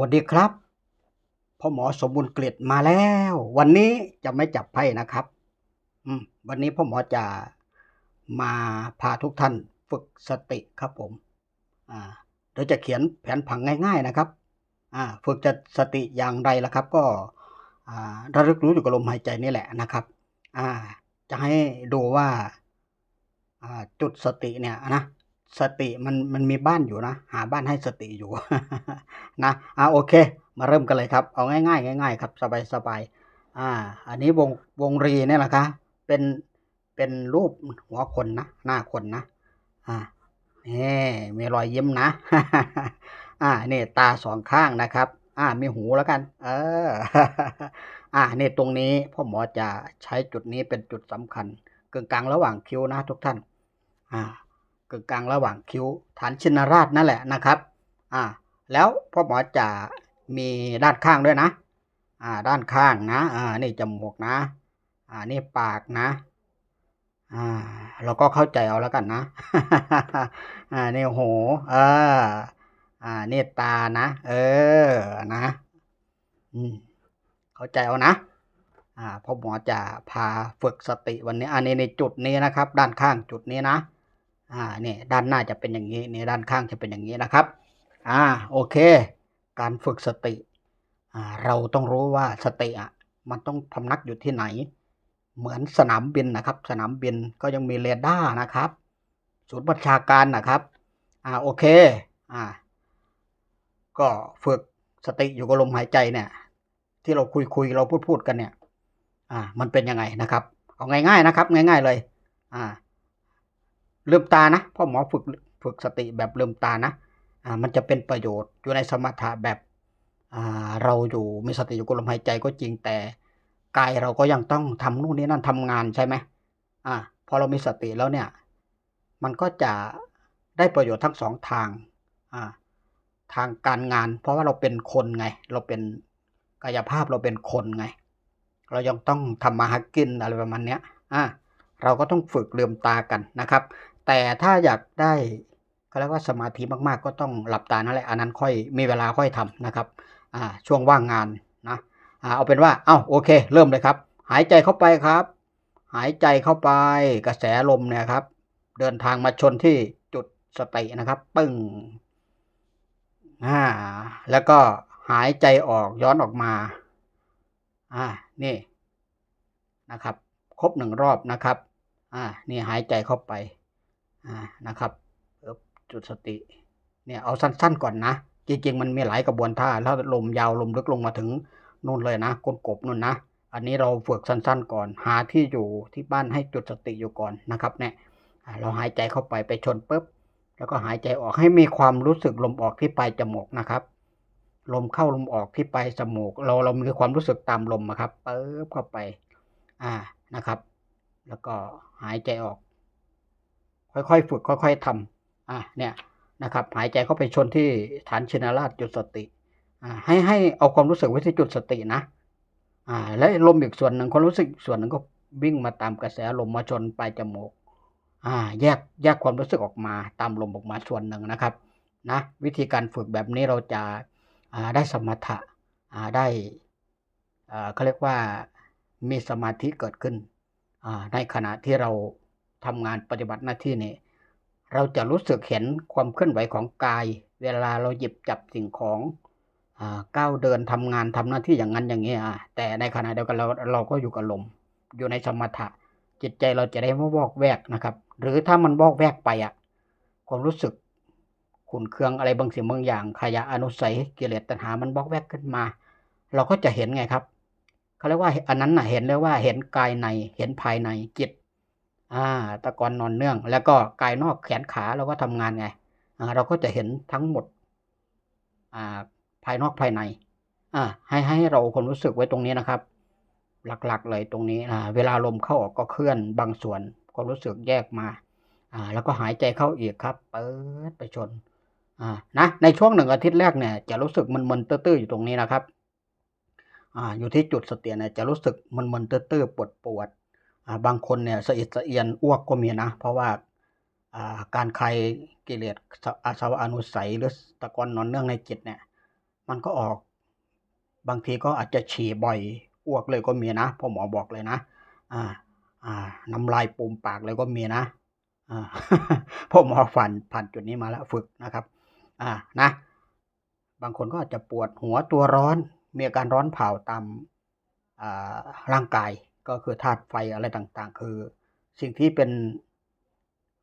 วัสดีครับพ่อหมอสมบูรณ์เกลียดมาแล้ว วันนี้จะไม่จับไพ่นะครับ อืม วันนี้พ่อหมอจะมาพาทุกท่านฝึกสติครับผม อ่าโดยจะเขียนแผนผังง่าย ๆนะครับ อ่า ฝึกจะสติอย่างไรล่ะครับ ก็อ่าระลึกรู้อยู่กับลมหายใจนี่แหละนะครับ อ่า จะให้ดูว่า อ่า จุดสติเนี่ยนะ สติมันมันมีบ้านอยู่นะ หาบ้านให้สติอยู่นะอ่าโอเค มาเริ่มกันเลยครับ เอาง่ายๆง่ายๆครับสบายๆอ่า อันนี้วงวงรีเนี่ยแหละครับเป็นเป็นรูปหัวคนนะหน้าคนนะอ่านี่มีรอยยิ้มนะอ่านี่ตาสองข้างนะครับ อ่ามีหูแล้วกัน เอออ่านี่ตรงนี้พ่อหมอจะใช้จุดนี้เป็นจุดสำคัญกึ่งกลางระหว่างคิ้วนะทุกท่าน อ่า กึ่งกลางระหว่างคิ้ว ฐานชินราชนั่นแหละนะครับอ่าแล้วพ่อหมอจะมีด้านข้างด้วยนะอ่าด้านข้างนะอ่านี่จมูกนะอ่านี่ปากนะอ่าเราก็เข้าใจเอาแล้วกันนะอ่านี่หูเอออ่านี่ตานะ เออนะอืมเข้าใจเอานะอ่าพ่อหมอจะพาฝึกสติวันนี้ อันนี้ในจุดนี้นะครับ ด้านข้างจุดนี้นะ อ่าเนี่ยด้านหน้าจะเป็นอย่างนี้นี่ด้านข้างจะเป็นอย่างนี้นะครับ อ่าโอเค การฝึกสติอ่าเราต้องรู้ว่าสติอะมันต้องพำนักอยู่ที่ไหน เหมือนสนามบินนะครับ สนามบินก็ยังมีเรดาร์นะครับศูนย์บัญชาการนะครับอ่าโอเคอ่าก็ฝึกสติอยู่กับลมหายใจเนี่ย ที่เราคุยคุยเราพูดพูดกันเนี่ย อ่า มันเป็นยังไงนะครับ เอาง่ายๆนะครับ ง่าย ๆเลย อ่า ลืมตานะพ่อหมอฝึกฝึกสติแบบลืมตานะอ่ามันจะเป็นประโยชน์อยู่ในสมถะแบบอ่าเราอยู่มีสติอยู่กับลมหายใจก็จริงแต่กายเราก็ยังต้องทำนู่นนี่นั่นทำงานใช่ไหมอ่าพอเรามีสติแล้วเนี่ย มันก็จะได้ประโยชน์ทั้งสองทางอ่าทางการงาน เพราะว่าเราเป็นคนไง เราเป็นกายภาพเราเป็นคนไง เรายังต้องทำมาหากินอะไรประมาณเนี้ยอ่าเราก็ต้องฝึกเลืมตากันนะครับ แต่ถ้าอยากได้เขาเรียกว่าสมาธิมากๆ ก็ต้องหลับตานั่นแหละอันนั้นค่อยมีเวลาค่อยทำนะครับอ่าช่วงว่างงานนะอ่าเอาเป็นว่าเอ้าโอเค เริ่มเลยครับ หายใจเข้าไปครับ หายใจเข้าไปกระแสลมเนี่ยครับ เดินทางมาชนที่จุดสตินะครับ ปึ้งอ่าแล้วก็หายใจออกย้อนออกมาอ่านี่นะครับ ครบหนึ่งรอบนะครับอ่านี่หายใจเข้าไป อ่านะครับเอิบจุดสติ เนี่ยเอาสั้นๆก่อนนะ จริงๆมันมีหลายกระบวนท่าแล้วลมยาวลมลึกลงมาถึงนู่นเลยนะก้นกบนู่นนะ อันนี้เราฝึกสั้นๆก่อน หาที่อยู่ที่บ้านให้จุดสติอยู่ก่อนนะครับเนี่ยเราหายใจเข้าไปไปชนปุ๊บแล้วก็หายใจออกให้มีความรู้สึกลมออกที่ปลายจมูกนะครับลมเข้าลมออกที่ปลายจมูก เราเรามีความรู้สึกตามลมอะครับปึ๊บเข้าไป อ่านะครับ แล้วก็หายใจออก ค่อยๆฝึกค่อย ๆทำอ่าเนี่ยนะครับหายใจเข้าไปชนที่ฐานชินราชจุดสติอ่าให้ให้เอาความรู้สึกไว้ที่จุดสตินะอ่าและลมอีกส่วนหนึ่งความรู้สึกอีกส่วนหนึ่งก็วิ่งมาตามกระแสลมมาชนปลายจมูกอ่าแยกแยกความรู้สึกออกมาตามลมออกมาส่วนหนึ่งนะครับนะวิธีการฝึกแบบนี้เราจะอ่าได้สมถะอ่าได้อ่าเขาเรียกว่ามีสมาธิเกิดขึ้นอ่าในขณะที่เรา ทำงานปฏิบัติหน้าที่นี่เราจะรู้สึกเห็นความเคลื่อนไหวของกาย เวลาเราหยิบจับสิ่งของก้าวเดินทำงานทำหน้าที่อย่างนั้นอย่างนี้อ่าแต่ในขณะเดียวกันเราเราก็อยู่กับลม อยู่ในสมถะ จิตใจเราจะได้ไม่วอกแวกนะครับ หรือถ้ามันวอกแวกไปอะความรู้สึกขุนเคืองอะไรบางสิ่งบางอย่างขยะอนุสัยกิเลสตัณหามันวอกแวกขึ้นมา เราก็จะเห็นไงครับเขาเรียกว่าอันนั้นน่ะเห็นเลยว่าเห็นกายในเห็นภายในจิต อ่า ตะกอนนอนเนื่อง แล้วก็กายนอกแขนขาเราก็ทำงานไงอ่าเราก็จะเห็นทั้งหมด อ่า ภายนอกภายใน อ่า ให้ให้เราความรู้สึกไว้ตรงนี้นะครับ หลักๆเลยตรงนี้อ่าเวลาลมเข้าออกก็เคลื่อนบางส่วนความรู้สึกแยกมา อ่า แล้วก็หายใจเข้าอีกครับ เปิดไปชน อ่า นะ ในช่วงหนึ่งอาทิตย์แรกเนี่ย จะรู้สึกมึนๆตื้อๆอยู่ตรงนี้นะครับ อ่า อยู่ที่จุดสติเนี่ยจะรู้สึกมึนๆตื้อๆปวดๆอ่า บางคนเนี่ยสะอิดสะเอียนอ้วกก็มีนะ เพราะว่าการคลายกิเลสอาสวะอนุสัยหรือตะกอนนอนเนื่องในจิตเนี่ย มันก็ออกบางทีก็อาจจะฉี่บ่อยอ้วกเลยก็มีนะพ่อหมอบอกเลยนะ อ่า อ่าน้ำลายปูมปากเลยก็มีนะอ่าพ่อหมอฝันผ่านจุดนี้มาแล้วฝึกนะครับ อ่านะ บางคนก็อาจจะปวดหัวตัวร้อน มีอาการร้อนเผาตามร่างกาย ก็คือธาตุไฟอะไรต่างๆ คือ สิ่งที่เป็น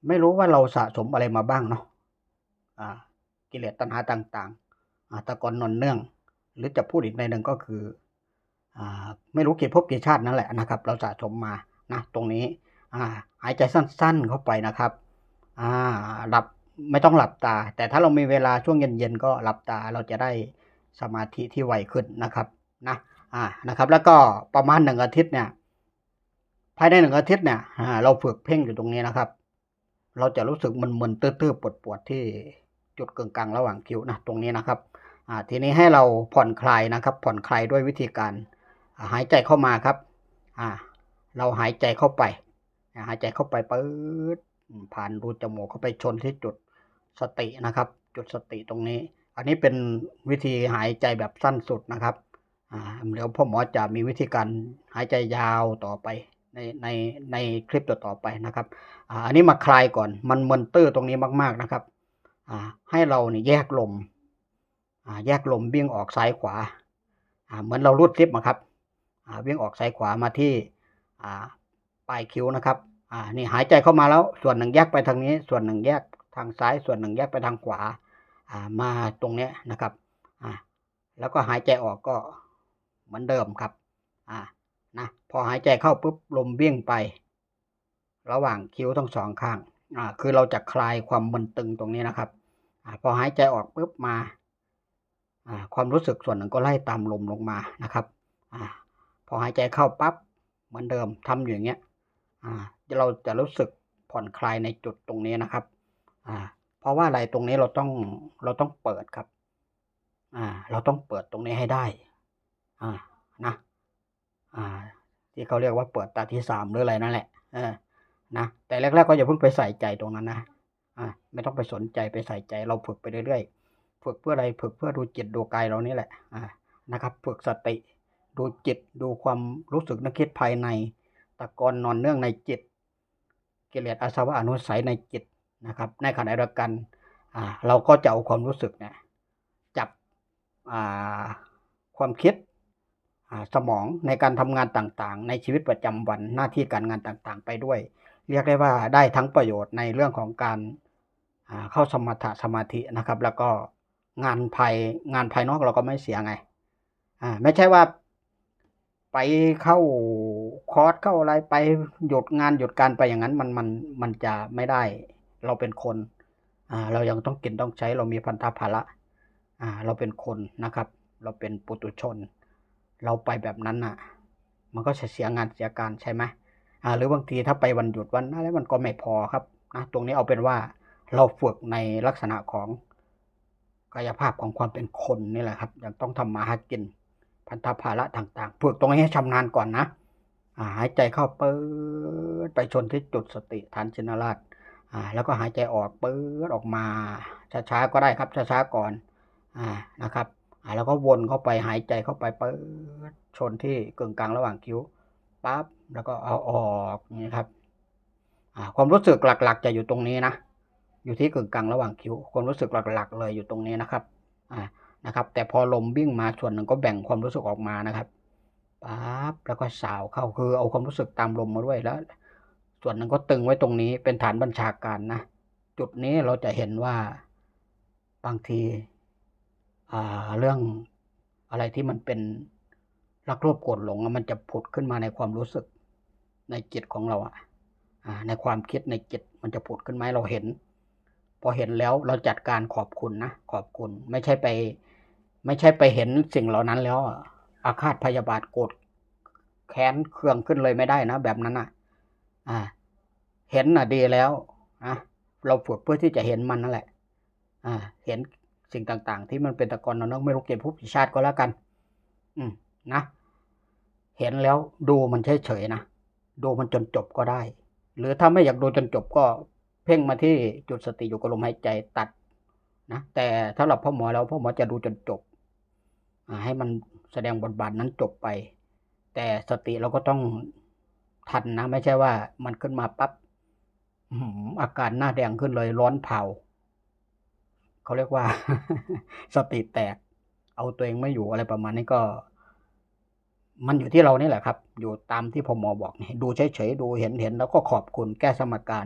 ไม่รู้ว่าเราสะสมอะไรมาบ้างเนาะอ่ากิเลสตัณหาต่างๆตะกอนนอนเนื่อง หรือจะพูดอีกในหนึ่งก็คืออไม่รู้กี่ภพกี่ชาตินั่นแหละนะครับ เราสะสมมานะตรงนี้หายใจสั้น ๆ เข้าไปนะครับหลับไม่ต้องหลับตา แต่ถ้าเรามีเวลาช่วงเย็นๆก็หลับตาเราจะได้สมาธิที่ไวขึ้นนะครับนะอ่านะครับ แล้วก็ประมาณหนึ่งอาทิตย์เนี่ย ภายในหนึ่งอาทิตย์เนี่ยอ่าเราฝึกเพ่งอยู่ตรงนี้นะครับ เราจะรู้สึกมึนๆตื้อๆปวดๆที่จุดกึ่งกลางระหว่างคิ้วนะตรงนี้นะครับทีนี้ให้เราผ่อนคลายนะครับ ผ่อนคลายด้วยวิธีการหายใจเข้ามาครับเราหายใจเข้าไป หายใจเข้าไปปื๊ดผ่านรูจมูกเข้าไปชนที่จุดสตินะครับ จุดสติตรงนี้ อันนี้เป็นวิธีหายใจแบบสั้นสุดนะครับเดี๋ยวพ่อหมอจะมีวิธีการหายใจยาวต่อไป ในในในคลิปต่อๆไปนะครับอ่าอันนี้มาคลายก่อนมันมึนตื้อตรงนี้มากๆนะครับอ่าให้เราเนี่ยแยกลมอ่าแยกลมวิ่งออกซ้ายขวาอ่าเหมือนเรารูดซิปอะครับอ่าวิ่งออกซ้ายขวามาที่อ่าปลายคิ้วนะครับอ่านี่หายใจเข้ามาแล้วส่วนหนึ่งแยกไปทางนี้ ส่วนหนึ่งแยกทางซ้าย ส่วนหนึ่งแยกไปทางขวาอ่ามาตรงเนี้ยนะครับอ่าแล้วก็หายใจออกก็เหมือนเดิมครับอ่า นะพอหายใจเข้าปุ๊บลมวิ่ยงไป ระหว่างคิ้วทั้งสองข้างอ่าคือเราจะคลายความมึนตึงตรงนี้นะครับอ่าพอหายใจออกปุ๊บมาอ่าความรู้สึกส่วนหนึ่งก็ไล่ตามลมลงมานะครับอ่าพอหายใจเข้าปั๊บเหมือนเดิมทำอยู่อย่างเงี้ยอ่าเราจะรู้สึกผ่อนคลายในจุดตรงนี้นะครับอ่าเพราะว่าอะไรตรงนี้เราต้องเราต้องเปิดครับอ่าเราต้องเปิดตรงนี้ให้ได้อ่า อ่า ที่เขาเรียกว่าเปิดตาที่สามหรืออะไรนั่นแหละ เออ นะ แต่แรกๆก็อย่าเพิ่งไปใส่ใจตรงนั้นนะ อ่า ไม่ต้องไปสนใจไปใส่ใจ เราฝึกไปเรื่อยๆ ฝึกเพื่ออะไร ฝึกเพื่อดูจิตดูกายเรานี่แหละ อ่า นะครับ ฝึกสติ ดูจิต ดูความรู้สึกนึกคิดภายใน ตะกอนนอนเนื่องในจิต กิเลสอาสวะอนุสัยในจิตนะครับ ในขณะเดียวกัน อ่า เราก็จะเอาความรู้สึกเนี่ยจับ อ่า ความคิด สมองในการทำงานต่างๆ ในชีวิตประจำวันหน้าที่การงานต่างๆ ไปด้วย เรียกได้ว่าได้ทั้งประโยชน์ในเรื่องของการเข้าสมถะสมาธินะครับ แล้วก็งานภายงานภายนอกเราก็ไม่เสียไงอ่าไม่ใช่ว่าไปเข้าคอร์สเข้าอะไรไปหยุดงานหยุดการไปอย่างนั้นมันมันมันจะไม่ได้เราเป็นคนอ่าเรายังต้องกินต้องใช้เรามีพันธภาระอ่าเราเป็นคนนะครับ เราเป็นปุตุชน เราไปแบบนั้นน่ะ มันก็จะเสียงานเสียการใช่ไหมอ่า หรือบางทีถ้าไปวันหยุดวันอะไรมันก็ไม่พอครับนะตรงนี้เอาเป็นว่าเราฝึกในลักษณะของกายภาพของความเป็นคนนี่แหละครับยังต้องทำมาหากินพันธภาระต่างๆฝึกตรงนี้ให้ชำนาญก่อนนะอ่าหายใจเข้าเปิดไปชนที่จุดสติฐานชินราชอ่าแล้วก็หายใจออกเปิดออกมาช้าๆก็ได้ครับช้าๆก่อนอ่านะครับ แล้วก็วนเข้าไปหายใจเข้าไปเปิดชนที่กึ่งกลางระหว่างคิ้วปั๊บแล้วก็เอาออกนี้ครับความรู้สึกหลักๆ จะอยู่ตรงนี้นะ อยู่ที่กึ่งกลางระหว่างคิ้ว ความรู้สึกหลักๆ เลยอยู่ตรงนี้นะครับอ่านะครับ แต่พอลมวิ่งมาส่วนหนึ่งก็แบ่งความรู้สึกออกมานะครับปั๊บแล้วก็สาวเข้าคือเอาความรู้สึกตามลมมาด้วยแล้ว ส่วนหนึ่งก็ตึงไว้ตรงนี้เป็นฐานบัญชาการนะ จุดนี้เราจะเห็นว่าบางที เรื่องอะไรที่มันเป็นรักโลภโกรธหลงมันจะผุดขึ้นมาในความรู้สึกในจิตของเราอะอ่าในความคิดในจิตมันจะผุดขึ้นมาให้เราเห็น พอเห็นแล้วเราจัดการขอบคุณนะขอบคุณ ไม่ใช่ไป ไม่ใช่ไปเห็นสิ่งเหล่านั้นแล้ว อาฆาตพยาบาทโกรธแค้นเครื่องขึ้นเลยไม่ได้นะ แบบนั้นอะอ่าเห็นน่ะดีแล้วนะเราฝึกเพื่อที่จะเห็นมันนั่นแหละ อ่า เห็น สิ่งต่างๆ ที่มันเป็นตะกอนนอกไม่รู้เกี่ยวกับผู้ชาติก็แล้วกัน อืมนะ เห็นแล้วดูมันเฉยๆนะดูมันจนจบก็ได้ หรือถ้าไม่อยากดูจนจบก็เพ่งมาที่จุดสติอยู่กับลมหายใจตัดนะแต่ถ้าหลับพ่อหมอแล้วพ่อหมอจะดูจนจบให้มันแสดงบทบาทนั้นจบไป แต่สติเราก็ต้องทันนะ ไม่ใช่ว่ามันขึ้นมาปั๊บอาการหน้าแดงขึ้นเลยร้อนเผา เขาเรียกว่า สติแตก เอาตัวเองไม่อยู่อะไรประมาณนี้ก็ มันอยู่ที่เรานี่แหละครับ อยู่ตามที่ผมอบอกนี่ดูเฉยๆดูเห็นเห็นแล้วก็ขอบคุณแก้สมการ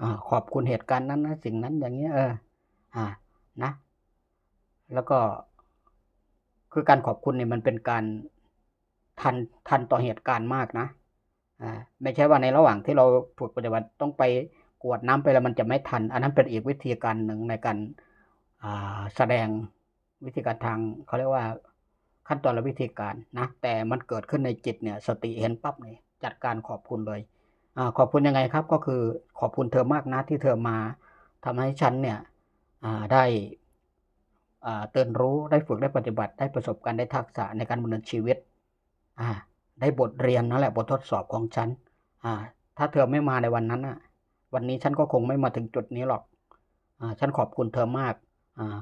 อขอบคุณเหตุการณ์นั้นนะสิ่งนั้นอย่างเงี้ยเออ อ่า นะ แล้วก็คือการขอบคุณเนี่ยมันเป็นการทันทันต่อเหตุการณ์มากนะอ่าไม่ใช่ว่าในระหว่างที่เราฝึกปฏิบัติต้องไปกวดน้ำไปแล้วมันจะไม่ทัน อันนั้นเป็นอีกวิธีการหนึ่งในการ แสดงวิธีการทางเขาเรียกว่าขั้นตอนและวิธีการนะแต่มันเกิดขึ้นในจิตเนี่ย สติเห็นปั๊บเนี่ยจัดการขอบคุณเลยอขอบคุณยังไงครับก็คือขอบคุณเธอมากนะที่เธอมาทำให้ฉันเนี่ยได้อ่าตื่นรู้ได้ฝึกได้ปฏิบัติได้ประสบการณ์ได้ทักษะในการดำเนินชีวิตได้บทเรียนนั่นแหละบททดสอบของฉันถ้าเธอไม่มาในวันนั้นวันนี้ฉันก็คงไม่มาถึงจุดนี้หรอกอฉันขอบคุณเธอมาก อ่า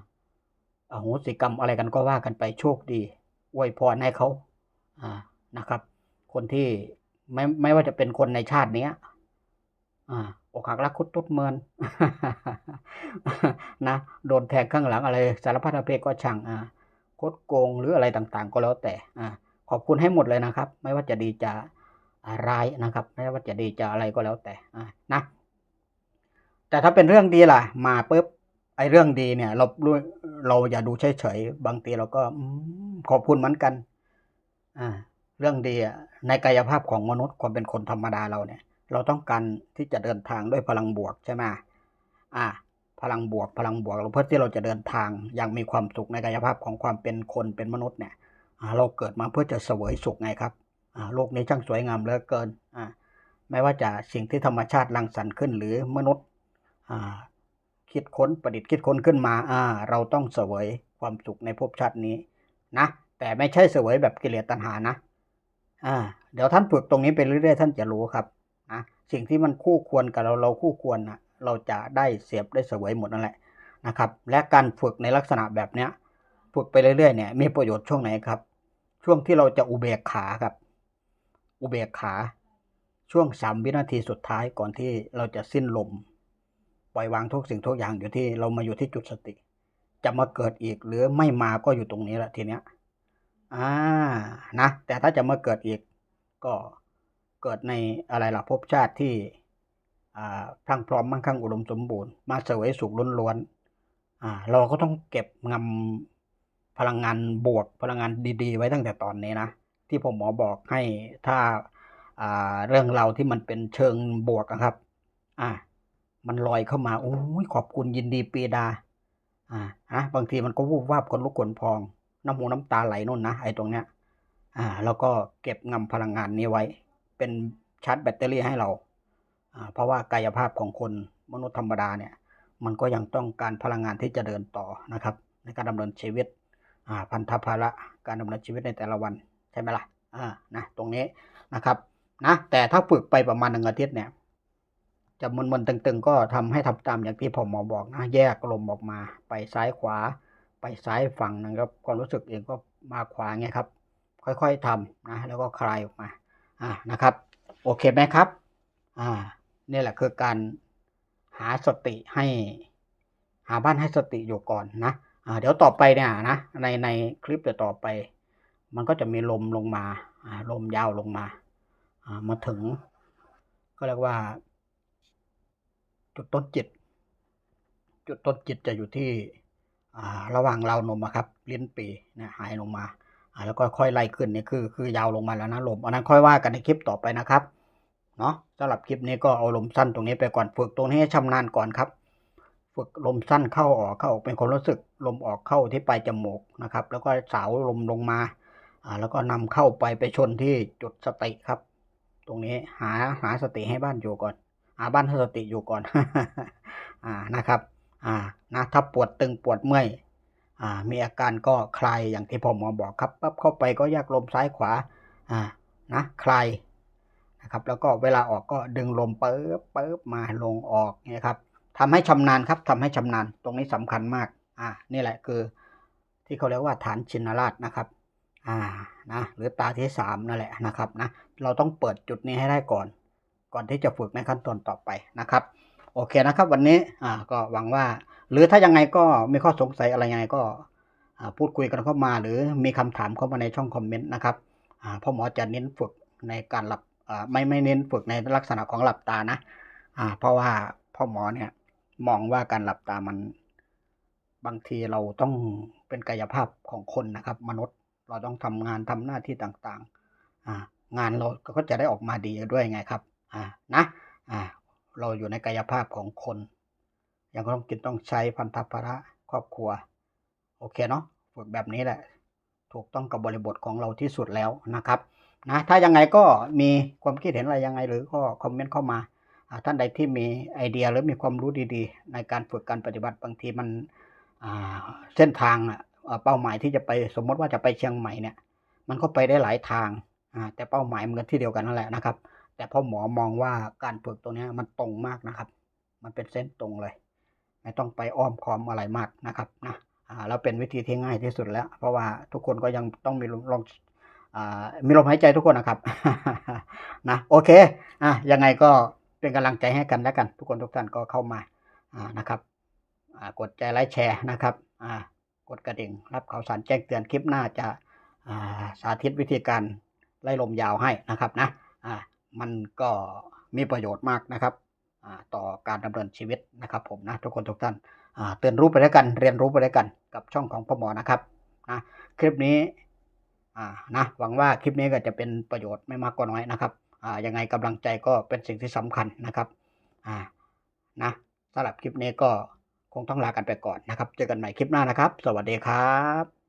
อโหสิกรรมอะไรกันก็ว่ากันไปโชคดีอวยพรให้เขาอ่านะครับ คนที่ไม่ไม่ว่าจะเป็นคนในชาติเนี้ยอ่าอกหักรักคุดตุดเมินนะโดนแทงข้างหลังอะไรสารพัดประเภทก็ช่างอ่าคดโกงหรืออะไรต่างๆ ก็แล้วแต่อ่าขอบคุณให้หมดเลยนะครับ ไม่ว่าจะดีจะอ่าร้ายนะครับ ไม่ว่าจะดีจะอะไรก็แล้วแต่อ่านะแต่ถ้าเป็นเรื่องดีล่ะ มาปุ๊บ ไอ้เรื่องดีเนี่ย เราเราอย่าดูเฉยๆบางทีเราก็ขอบคุณเหมือนกัน อ่า เรื่องดีอะในกายภาพของมนุษย์ความเป็นคนธรรมดาเราเนี่ย เราต้องการที่จะเดินทางด้วยพลังบวกใช่ไหมอ่า พลังบวกพลังบวกเราเพื่อที่เราจะเดินทางอย่างมีความสุขในกายภาพของความเป็นคนเป็นมนุษย์เนี่ยเราเกิดมาเพื่อจะเสวยสุขไงครับโลกนี้ช่างสวยงามเหลือเกินอ่าไม่ว่าจะสิ่งที่ธรรมชาติรังสรรค์ขึ้นหรือมนุษย์อ่า คิดค้นประดิษฐ์คิดค้นขึ้นมาอ่าเราต้องเสวยความสุขในภพชาตินี้นะแต่ไม่ใช่เสวยแบบกิเลสตัณหานะอ่าเดี๋ยวท่านฝึกตรงนี้ไปเรื่อยๆท่านจะรู้ครับนะสิ่งที่มันคู่ควรกับเราเราคู่ควรนะเราจะได้เสียบได้เสวยหมดนั่นแหละนะครับ และการฝึกในลักษณะแบบเนี้ยฝึกไปเรื่อยๆเนี่ยมีประโยชน์ช่วงไหนครับ ช่วงที่เราจะอุเบกขาครับ อุเบกขา ช่วงสามวินาทีสุดท้ายก่อนที่เราจะสิ้นลม ปล่อยวางทุกสิ่งทุกอย่างอยู่ที่เรามาอยู่ที่จุดสติ จะมาเกิดอีกหรือไม่มาก็อยู่ตรงนี้แหละทีเนี้ยอ่านะแต่ถ้าจะมาเกิดอีกก็เกิดในอะไรล่ะภพชาติที่อ่าพรั่งพร้อมมั่งคั่งอุดมสมบูรณ์มาเสวยสุขล้วนๆอ่าเราก็ต้องเก็บงำพลังงานบวกพลังงานดี ๆ ไว้ตั้งแต่ตอนนี้นะ ที่ผมหมอบอกให้ถ้าอ่าเรื่องเราที่มันเป็นเชิงบวกอะครับ อ่า มันลอยเข้ามาโอ้ยขอบคุณยินดีปีดา อ่าฮะบางทีมันก็วูบวาบคนลุกขนพอง น้ำหูน้ำตาไหลนู่นนะไอ้ตรงเนี้ย อ่า แล้วก็เก็บงำพลังงานนี้ไว้ เป็นชาร์จแบตเตอรี่ให้เรา อ่า เพราะว่ากายภาพของคนมนุษย์ธรรมดาเนี่ย มันก็ยังต้องการพลังงานที่จะเดินต่อนะครับ ในการดำเนินชีวิต อ่า พันธภาระการดำเนินชีวิตในแต่ละวันใช่ไหมล่ะ อ่า นะ ตรงนี้นะครับ นะ แต่ถ้าฝึกไปประมาณหนึ่งอาทิตย์เนี่ย จะมึนๆตึงๆ ก็ทำให้ทำตามอย่างที่ผมหมอบอกนะแยกลมออกมา ไปซ้ายขวา ไปซ้ายฝั่งนะครับความรู้สึกเองก็มาขวาไงครับ ค่อยๆทำนะแล้วก็คลายออกมาอ่านะครับ โอเคไหมครับอ่านี่แหละคือการหาสติให้ หาบ้านให้สติอยู่ก่อนนะอ่าเดี๋ยวต่อไปเนี่ยนะในในคลิปเดี๋ยวต่อไป มันก็จะมีลมลงมาอ่าลมยาวลงมาอ่ามาถึง ก็เรียกว่า จุดต้นจิต จุดต้นจิตจะอยู่ที่ระหว่างราวนมครับลิ้นปีนะหายลงมาแล้วก็ค่อยไล่ขึ้นนี่คือคือยาวลงมาแล้วนะลมอันนั้นค่อยว่ากันในคลิปต่อไปนะครับเนาะสำหรับคลิปนี้ก็เอาลมสั้นตรงนี้ไปก่อนฝึกตรงนี้ให้ชำนาญก่อนครับ ฝึกลมสั้นเข้าออกเข้าออกเป็นความรู้สึกลมออกเข้าที่ปลายจมูกนะครับ แล้วก็สาวลมลงมาอ่าแล้วก็นำเข้าไปไปชนที่จุดสติครับ ตรงนี้หาหาสติให้บ้านอยู่ก่อน หาบ้านสติอยู่ก่อนอ่านะครับอ่านะถ้าปวดตึงปวดเมื่อยอ่ามีอาการก็คลายอย่างที่ผมหมอบอกครับปั๊บเข้าไปก็แยกลมซ้ายขวาอ่านะคลายนะครับแล้วก็เวลาออกก็ดึงลมเปิบเปิบมาลงออกเนี่ยครับทำให้ชำนาญครับทำให้ชำนาญตรงนี้สำคัญมากอ่านี่แหละคือ ที่เขาเรียกว่าฐานชินราชนะครับอ่านะหรือตาที่สามนั่นแหละนะครับนะเราต้องเปิดจุดนี้ให้ได้ก่อน ก่อนที่จะฝึกในขั้นตอนต่อไปนะครับ โอเคนะครับ วันนี้อ่าก็หวังว่า หรือถ้ายังไงก็มีข้อสงสัยอะไรยังไงก็พูดคุยกันเข้ามา หรือมีคำถามเข้ามาในช่องคอมเมนต์นะครับพ่อหมอจะเน้นฝึกในการหลับไม่ไม่เน้นฝึกในลักษณะของหลับตานะเพราะว่าพ่อหมอเนี่ยมองว่าการหลับตามันบางทีเราต้องเป็นกายภาพของคนนะครับ มนุษย์เราต้องทำงานทำหน้าที่ต่างๆอ่างานเราก็จะได้ออกมาดีด้วยไงครับ อ่านะอ่าเราอยู่ในกายภาพของคนยังต้องกินต้องใช้พันธภาระครอบครัว โอเคเนาะฝึกแบบนี้แหละ ถูกต้องกับบริบทของเราที่สุดแล้วนะครับนะถ้ายังไงก็มีความคิดเห็นอะไรยังไงหรือก็คอมเมนต์เข้ามาท่านใดที่มีไอเดียหรือมีความรู้ดีๆ ในการฝึกการปฏิบัติบางทีมันเส้นทางเป้าหมายที่จะไปสมมติว่าจะไปเชียงใหม่เนี่ย มันก็ไปได้หลายทางแต่เป้าหมายมันก็ที่เดียวกันนั่นแหละนะครับ แต่พ่อหมอมองว่าการฝึกตัวนี้มันตรงมากนะครับ มันเป็นเส้นตรงเลย ไม่ต้องไปอ้อมคอมอะไรมากนะครับนะอ่าเป็นวิธีที่ง่ายที่สุดแล้ว เพราะว่าทุกคนก็ยังต้องมีลมลมอ่ามีลมหายใจทุกคนนะครับนะโอเคอะยังไงก็เป็นกำลังใจให้กันแล้วกัน ทุกคนทุกท่านก็เข้ามาอ่านะครับอ่ากดใจไลค์แชร์นะครับอ่ากดกระดิ่งรับข่าวสารแจ้งเตือนคลิปหน้าจะอ่าสาธิตวิธีการไล่ลมยาวให้นะครับนะอ่า มันก็มีประโยชน์มากนะครับต่อการดำเนินชีวิตนะครับ ผมนะทุกคนทุกท่านเตือนรู้ไปด้วยกันเรียนรู้ไปด้วยกันกับช่องของพ่อหมอนะครับนะคลิปนี้นะหวังว่าคลิปนี้ก็จะเป็นประโยชน์ไม่มากก็น้อยนะครับอ่ายังไงกำลังใจก็เป็นสิ่งที่สำคัญนะครับนะสำหรับคลิปนี้ก็คงต้องลากันไปก่อนนะครับ เจอกันใหม่คลิปหน้านะครับ สวัสดีครับ